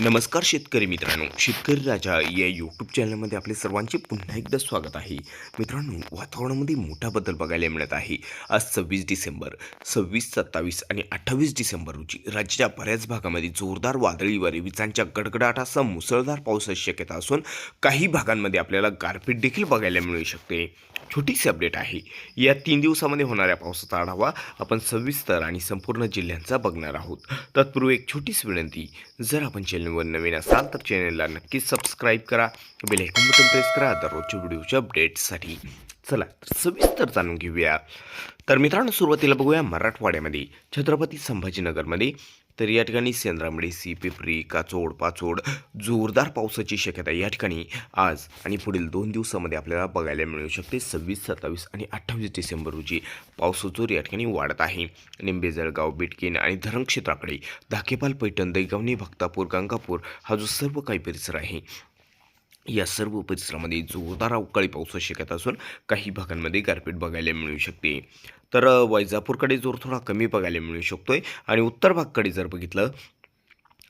नमस्कार शेतकरी मित्रांनो. शेतकरी राजा या यूट्यूब चॅनलमध्ये आपले सर्वांचे पुन्हा एकदा स्वागत आहे. मित्रांनो वातावरणामध्ये मोठा बदल बघायला मिळत आहे. आज सव्वीस डिसेंबर सव्वीस सत्तावीस आणि अठ्ठावीस डिसेंबर रोजी राज्याच्या बऱ्याच भागामध्ये जोरदार वादळी वारे विजांच्या गडगडाटासह मुसळधार पावसाची शक्यता असून काही भागांमध्ये आपल्याला गारपीट देखील बघायला मिळू शकते. छोटीशी अपडेट आहे. या तीन दिवसामध्ये होणाऱ्या पावसाचा आढावा आपण सविस्तर आणि संपूर्ण जिल्ह्यांचा बघणार आहोत. तत्पूर्वी एक छोटीशी विनंती जर आपण चॅनलवर नवीन असाल तर चॅनलला नक्कीच सबस्क्राईब करा बेल बटन प्रेस करा दररोजच्या व्हिडिओच्या अपडेट्ससाठी चला तर सविस्तर जाणून घेऊया. तर मित्रांनो सुरुवातीला बघूया मराठवाड्यामध्ये छत्रपती संभाजीनगरमध्ये तर या ठिकाणी सेंद्रामडे सी पिपरी काचोड पाचोड जोरदार पावसाची शक्यता या ठिकाणी आज आणि पुढील दोन दिवसामध्ये आपल्याला बघायला मिळू शकते. सव्वीस सत्तावीस आणि अठ्ठावीस डिसेंबर रोजी पावसाचोर जोर या ठिकाणी वाढत आहे. निंबे जळगाव बिटकीन आणि धरण क्षेत्राकडे धाकेपाल पैठण दैगावणी भक्तापूर गंगापूर हा जो सर्व काही परिसर आहे या सर्व परिसरामध्ये जोरदार अवकाळी पाऊस शक्यता असून काही भागांमध्ये गारपीट बघायला मिळू शकते. तर वैजापूरकडे जोर थोडा कमी बघायला मिळू शकतोय आणि उत्तर भागकडे जर बघितलं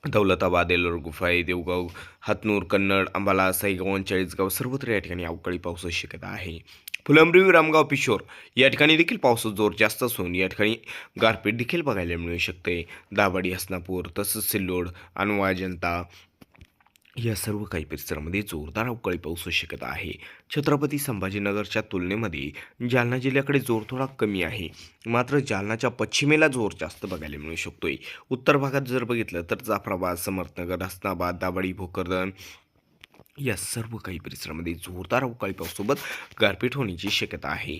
दौलताबाद एलोर गुफाई देवगाव हातनूर कन्नड अंबाला साईगाव चाळीसगाव सर्वत्र या ठिकाणी अवकाळी पावसाची शक्यता आहे. फुलंब्री रामगाव पिशोर या ठिकाणी देखील पावसाचा जोर जास्त असून या ठिकाणी गारपीट देखील बघायला मिळू शकते. दाभाडी हसनापूर तसंच सिल्लोड अनवा जनता या सर्व काही परिसरामध्ये जोरदार अवकाळी पावसाची शक्यता आहे. छत्रपती संभाजीनगरच्या तुलनेमध्ये जालना जिल्ह्याकडे जोर थोडा कमी आहे. मात्र जालनाच्या पश्चिमेला जोर जास्त बघायला मिळू शकतोय. उत्तर भागात जर बघितलं तर जाफराबाद समर्थनगर हसनाबाद दाभाडी भोकरदन या सर्व काही परिसरामध्ये जोरदार अवकाळी पावसासोबत गारपीट होण्याची शक्यता आहे.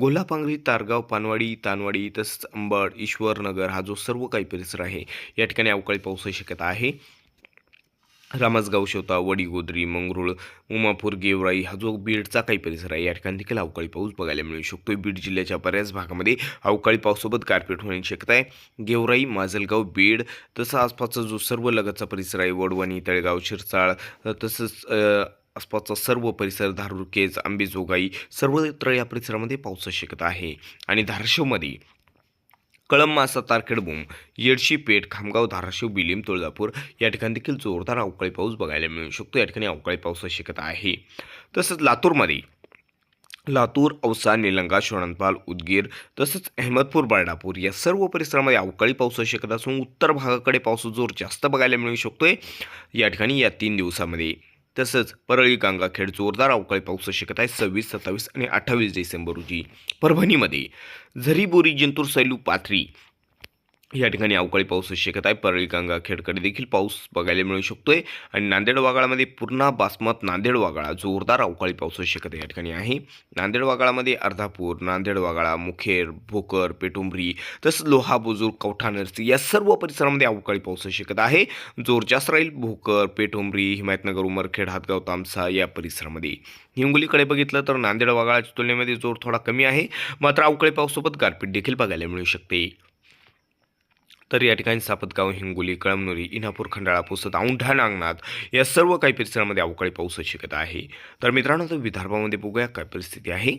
गोलापांगरी तारगाव पानवाडी तानवाडी तसंच अंबड ईश्वरनगर हा जो सर्व काही परिसर आहे या ठिकाणी अवकाळी पावसाची शक्यता आहे. रामसगाव शेवता वडीगोद्री मंगरुळ उमापूर गेवराई हा जो बीडचा काही परिसर आहे या ठिकाणी देखील अवकाळी पाऊस बघायला मिळू शकतो. बीड जिल्ह्याच्या बऱ्याच भागामध्ये अवकाळी पावसासोबत गारपीट होण्याची शक्यता आहे. गेवराई माजलगाव बीड तसं आसपासचा जो सर्व लगतचा परिसर आहे वडवणी तळेगाव शिरसाळ तसंच आसपासचा सर्व परिसर धारूर केज आंबेजोगाई सर्वत्र या परिसरामध्ये पावसाची शक्यता आहे. आणि धाराशिवमध्ये कळंब मासा तारखेडबूम येडशी पेठ खामगाव धाराशिव बिलिम तुळजापूर या ठिकाणी देखील जोरदार अवकाळी पाऊस बघायला मिळू शकतो. या ठिकाणी अवकाळी पावसाची शक्यता आहे. तसंच लातूरमध्ये लातूर औसा निलंगा शोणंतपाल उदगीर तसंच अहमदपूर बर्डापूर या सर्व परिसरामध्ये अवकाळी पावसाची शक्यता असून उत्तर भागाकडे पावसाचा जोर जास्त बघायला मिळू शकतोय. या ठिकाणी या तीन दिवसामध्ये तसंच परळी गंगाखेड जोरदार अवकाळी पाऊस शकत आहे. सव्वीस सत्तावीस आणि अठ्ठावीस डिसेंबर रोजी परभणीमध्ये झरी बोरी जिंतूर सैलू पाथरी या ठिकाणी अवकाळी पाऊस शक्यता आहे. परळी गंगाखेडकडे देखील पाऊस बघायला मिळू शकतोय. आणि नांदेड वागाळामध्ये पूर्णा बासमत नांदेड वागाळा जोरदार अवकाळी पाऊस शक्यता या ठिकाणी आहे. नांदेड वागाळामध्ये अर्धापूर नांदेड वागाळा मुखेड भोकर पेटुंबरी तसंच लोहा बुजुर्ग कवठा नरसी या सर्व परिसरामध्ये अवकाळी पाऊस शक्यता आहे. जोर जास्त राहील भोकर पेटुंबरी हिमायतनगर उमरखेड हातगाव तामसा या परिसरामध्ये. हिंगोलीकडे बघितलं तर नांदेड वागाळाच्या तुलनेमध्ये जोर थोडा कमी आहे. मात्र अवकाळी पावसासोबत गारपीट देखील बघायला मिळू शकते. तर या ठिकाणी सापतगाव हिंगोली कळमनुरी इनापूर खंडाळा पुसद औंढा नागनाथ या सर्व काही परिसरामध्ये अवकाळी पावसाची शक्यता आहे. तर मित्रांनो तर विदर्भामध्ये बघूया काय परिस्थिती आहे.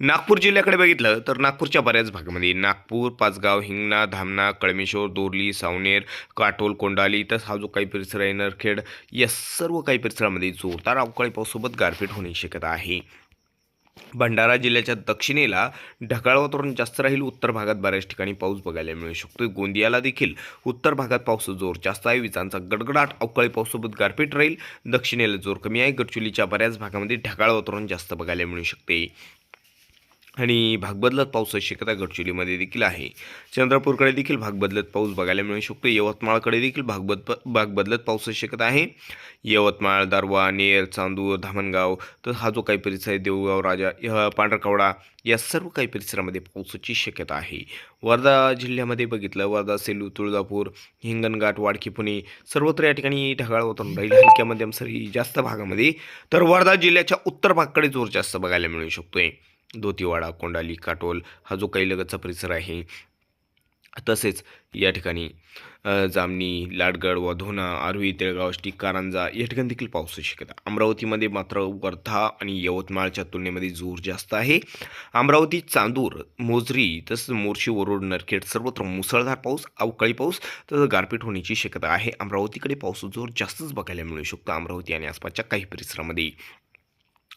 नागपूर जिल्ह्याकडे बघितलं तर नागपूरच्या बऱ्याच भागामध्ये नागपूर पाचगाव हिंगणा धामणा कळमेश्वर दोरली सावनेर काटोल कोंडाली तसं हा जो काही परिसर आहे नरखेड या सर्व काही परिसरामध्ये जोरदार अवकाळी पावसासोबत गारपीट होण्याची शक्यता आहे. भंडारा जिल्ह्याच्या दक्षिणेला ढगाळ वातावरण जास्त राहील. उत्तर भागात बऱ्याच ठिकाणी पाऊस बघायला मिळू शकतो गोंदियाला देखील उत्तर भागात पाऊस जोर जास्त आहे. विजांचा गडगडाट अवकाळी पावसासोबत गारपीट राहील. दक्षिणेला जोर कमी आहे. गडचुलीच्या बऱ्याच भागामध्ये ढगाळ वातावरण जास्त बघायला मिळू शकते. आणि भाग बदलत पावसाची शक्यता गडचिरोलीमध्ये देखील आहे. चंद्रपूरकडे देखील भाग बदलत पाऊस बघायला मिळू शकतो. यवतमाळकडे देखील भाग बद भाग बदलत पावसाची शक्यता आहे. यवतमाळ दारवा नेर चांदूर धामणगाव तर हा जो काही परिसर आहे देऊळगाव राजा पांढरकवडा या सर्व काही परिसरामध्ये पावसाची शक्यता आहे. वर्धा जिल्ह्यामध्ये बघितलं वर्धा सेलू तुळजापूर हिंगणघाट वाडकी पुणे सर्वत्र या ठिकाणी ढगाळ वातावरण राहील. हलक्या मध्यम सरी जास्त भागामध्ये. तर वर्धा जिल्ह्याच्या उत्तर भागाकडे जोर जास्त बघायला मिळू शकतोय. धोतीवाडा कोंडाली काटोल हा जो काही लगतचा परिसर आहे तसेच या ठिकाणी जामनी लाडगड वाधोना आर्वी तेळगाव आष्टी कारंजा या ठिकाणी देखील पाऊस शक्यता अमरावतीमध्ये मात्र वर्धा आणि यवतमाळच्या तुलनेमध्ये जोर जास्त आहे. अमरावती चांदूर मोजरी तसंच मोर्शी वरोड नरखेड सर्वत्र मुसळधार पाऊस अवकाळी पाऊस तसंच गारपीट होण्याची शक्यता आहे. अमरावतीकडे पाऊस जोर जास्तच बघायला मिळू शकतो. अमरावती आणि आसपासच्या काही परिसरामध्ये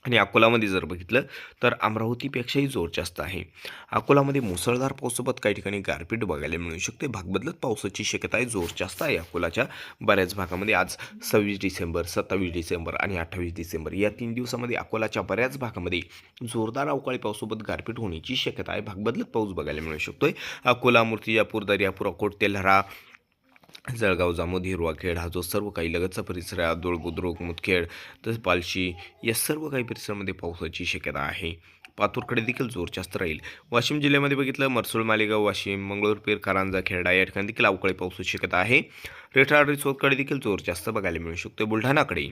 आणि अकोलामध्ये जर बघितलं तर अमरावतीपेक्षाही जोर जास्त आहे. अकोलामध्ये मुसळधार पावसासोबत काही ठिकाणी गारपीट बघायला मिळू शकते. भागबदलत पावसाची शक्यता आहे जोर जास्त आहे. अकोलाच्या बऱ्याच भागामध्ये आज सव्वीस डिसेंबर सत्तावीस डिसेंबर आणि अठ्ठावीस डिसेंबर या तीन दिवसामध्ये अकोलाच्या बऱ्याच भागामध्ये जोरदार अवकाळी पावसासोबत गारपीट होण्याची शक्यता आहे. भागबदलत पाऊस बघायला मिळू शकतोय. अकोला मूर्तिजापूर दर्यापूर अकोट तेल्हरा जळगाव जामोद हिरवाखेड हा जो सर्व काही लगतचा परिसर आहे आदोळ बुद्रुक मुदखेड तसेच पालशी या सर्व काही परिसरामध्ये पावसाची शक्यता आहे. पातूरकडे देखील जोर जास्त राहील. वाशिम जिल्ह्यामध्ये बघितलं मरसूळ मालेगाव वाशिम मंगळूरपीर कारंजा खेरडा या ठिकाणी देखील अवकाळी पावसाची शक्यता आहे. रेठाड रिसोदकडे देखील जोर जास्त बघायला मिळू शकतो बुलढाणाकडे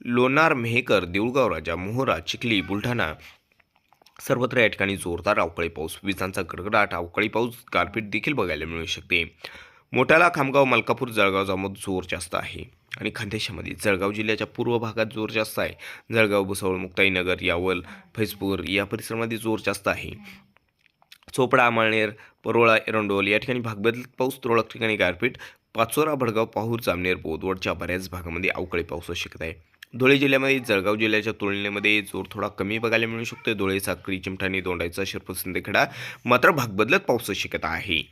लोणार मेहकर देऊळगाव राजा मोहरा चिखली बुलढाणा सर्वत्र या ठिकाणी जोरदार अवकाळी पाऊस विजांचा गडगडाट अवकाळी पाऊस गारपीट देखील बघायला मिळू शकते. मोठ्याला खामगाव मलकापूर जळगाव जामोद जोर जास्त आहे. आणि खानदेशामध्ये जळगाव जिल्ह्याच्या पूर्व भागात जोर जास्त आहे. जळगाव भुसावळ मुक्ताईनगर यावल फैजपूर या परिसरामध्ये जोर जास्त आहे. चोपडा अमळनेर परोळा एरंडोल या ठिकाणी भागबदल पाऊस तुरळक ठिकाणी गारपीट. पाचोरा भडगाव पाहूर जामनेर बोदवडच्या बऱ्याच भागामध्ये अवकाळी पाऊस शकत आहे. धुळे जिल्ह्यामध्ये जळगाव जिल्ह्याच्या तुलनेमध्ये जोर थोडा कमी बघायला मिळू शकतो धुळे साक्री चिमठाणी दोंडाईचा शिरपूर सिंदखेडा मात्र भागबदलत पाऊस शक्यता आहे.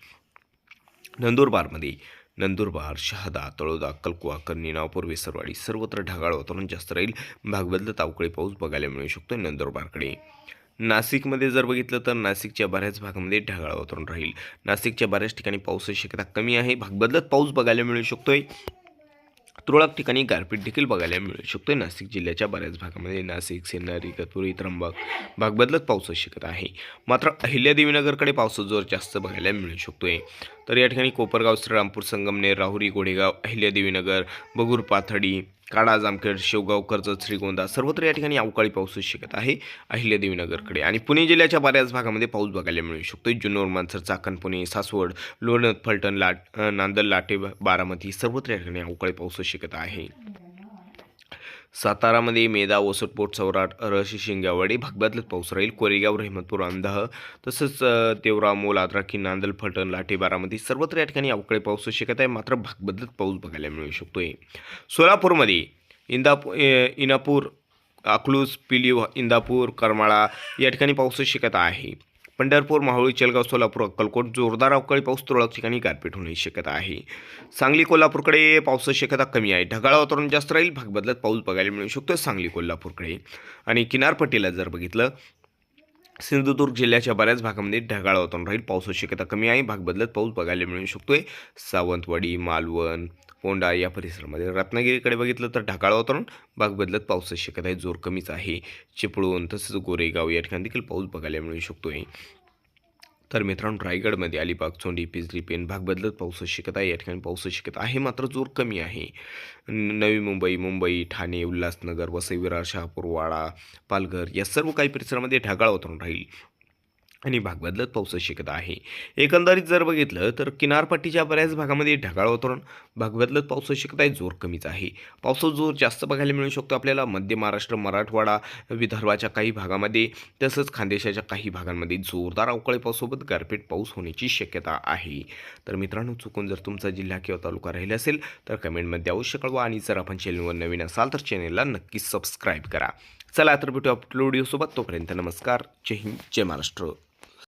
नंदुरबारमध्ये नंदुरबार शहादा तळोदा कलकुवा कर्णी नावपूर वेसरवाडी सर्वत्र ढगाळ वातावरण जास्त राहील. भागबदलत अवकाळी पाऊस बघायला मिळू शकतो नंदुरबारकडे. नाशिकमध्ये जर बघितलं तर नाशिकच्या बऱ्याच भागामध्ये ढगाळ वातावरण राहील. नाशिकच्या बऱ्याच ठिकाणी पावसाची शक्यता कमी आहे. भागबदलत पाऊस बघायला मिळू शकतोय. तुरळक ठिकाणी गारपीट देखील बघायला मिळू शकतोय नाशिक जिल्ह्याच्या बऱ्याच भागामध्ये नाशिक सिन्नर इगतपुरी त्र्यंबक भागबदलत पाऊस शिकत आहे. मात्र अहिल्यादेवीनगरकडे पावसाचा जोर जास्त बघायला मिळू शकतोय. तर या ठिकाणी कोपरगाव श्रीरामपूर संगमनेर राहुरी गोडेगाव अहिल्यादेवीनगर बगूर पाथडी काडा जामखेड शेवगाव कर्जत श्रीगोंदा सर्वत्र या ठिकाणी अवकाळी पावसाची शक्यता आहे अहिल्यादेवीनगरकडे. आणि पुणे जिल्ह्याच्या बऱ्याच भागामध्ये पाऊस बघायला मिळू शकतो जुन्नर मानसर चाकण पुणे सासवड लोणंद फलटण लाट नांदल लाटे बारामती सर्वत्र या ठिकाणी अवकाळी पावसाची शक्यता आहे. सातारामध्ये मेदा ओसटपोट सौराट रहशी शिंगावाडी भागबातलत पाऊस राहील कोरेगाव रहमतपूर अंधाह तसंच तेवरा मोल आद्राकी नांदल फलटण लाठीबारामध्ये सर्वत्र या ठिकाणी अवकाळी पाऊस शक्यता आहे. मात्र भागबदलत पाऊस बघायला मिळू शकतोय. सोलापूरमध्ये इंदापूर इनापूर अकलूज पिली इंदापूर करमाळा या ठिकाणी पाऊस शक्यता आहे. पंढरपूर माहुळी चेलगाव सोलापूर अक्कलकोट जोरदार अवकाळी पाऊस तुरळक ठिकाणी गारपीट होण्याची शक्यता आहे. सांगली कोल्हापूरकडे पावसाची शक्यता कमी आहे. ढगाळ वातावरण जास्त राहील भाग बदलत पाऊस बघायला मिळू शकतो सांगली कोल्हापूरकडे. आणि किनारपट्टीला जर बघितलं सिंधुदुर्ग जिल्ह्याच्या बऱ्याच भागामध्ये ढगाळ वातावरण राहील पावसाची शक्यता कमी आहे भाग बदलत पाऊस बघायला मिळू शकतोय. सावंतवाडी मालवण पोंडा या परिसरामध्ये रत्नागिरीकडे बघितलं तर ढगाळ वातावरण भाग बदलत पावसाची शक्यता आहे जोर कमीच आहे. चिपळूण तसंच गोरेगाव या ठिकाणी देखील पाऊस बघायला मिळू शकतो आहे तर मित्रांनो रायगडमध्ये अलिबाग चोंडी पिजली पेन भाग बदलत पावसाची शक्यता आहे. या ठिकाणी पावसाची शक्यता आहे मात्र जोर कमी आहे. न- नवी मुंबई मुंबई ठाणे उल्हासनगर वसई विरार शहापूर वाडा पालघर या सर्व काही परिसरामध्ये ढगाळ वातावरण राहील. आणि भाग बदलत पावसाची शक्यता आहे. एकंदरीत जर बघितलं तर किनारपट्टीच्या बऱ्याच भागामध्ये ढगाळ वातावरण भाग बदलत पावसाची शक्यता आहे जोर कमीच आहे. पावसाचा जोर जास्त बघायला मिळू शकतो आपल्याला मध्य महाराष्ट्र मराठवाडा विदर्भाच्या काही भागामध्ये तसंच खानदेशाच्या काही भागांमध्ये जोरदार अवकाळी पावसासोबत गारपीट पाऊस होण्याची शक्यता आहे. तर मित्रांनो चुकून जर तुमचा जिल्हा किंवा तालुका राहिला असेल तर कमेंटमध्ये अवश्य कळवा आणि जर आपण चॅनलवर नवीन असाल तर चॅनलला नक्कीच सबस्क्राईब करा. चला तर भेटू अपलोडिओसोबत तोपर्यंत नमस्कार. जय हिंद जय महाराष्ट्र.